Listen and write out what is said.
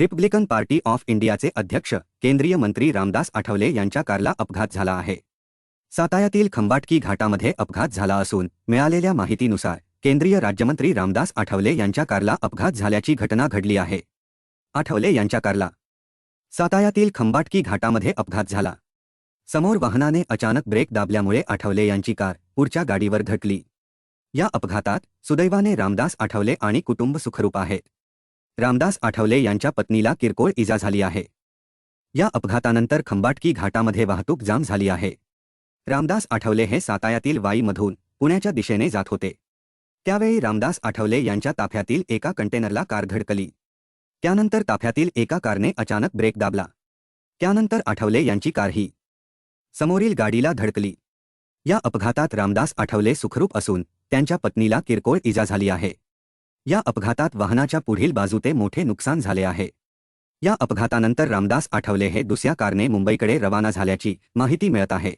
Republican party of इंडियाचे अध्यक्ष केंद्रीय मंत्री रामदास आठवले यांच्या कारला अपघात झाला आहे. सातायातील खंबाटकी घाटामध्ये अपघात झाला असून मिळालेल्या माहितीनुसार केंद्रीय राज्यमंत्री रामदास आठवले यांच्या कारला अपघात झाल्याची घटना घडली आहे. आठवले यांच्या कारला सातायातील खंबाटकी घाटामध्ये अपघात झाला. समोर वाहनाने अचानक ब्रेक दाबल्यामुळे आठवले यांची कार पुढच्या गाडीवर धटली या अपघातात सुदैवाने रामदास आठवले आणि कुटुंब सुखरूप आहेत. रामदास आठवले यांच्या पत्नीला किरकोळ इजा झाली आहे. या अपघातानंतर खंबाटकी घाटामध्ये वाहतूक जाम झाली आहे. रामदास आठवले हे सातायातील वाईमधून पुण्याच्या दिशेने जात होते. त्यावेळी रामदास आठवले यांच्या ताफ्यातील एका कंटेनरला कार धडकली. त्यानंतर ताफ्यातील एका कारने अचानक ब्रेक दाबला. त्यानंतर आठवले यांची कारही. समोरील गाडीला धडकली. या अपघातात रामदास आठवले सुखरूप असून त्यांच्या पत्नीला किरकोळ इजा झाली आहे. या अपघातात वाहनाच्या पुढील बाजूते मोठे नुकसान झाले आहे. या अपघातानंतर रामदास आठवले हे दुसऱ्या कारने मुंबईकडे रवाना झाल्याची माहिती मिळत आहे.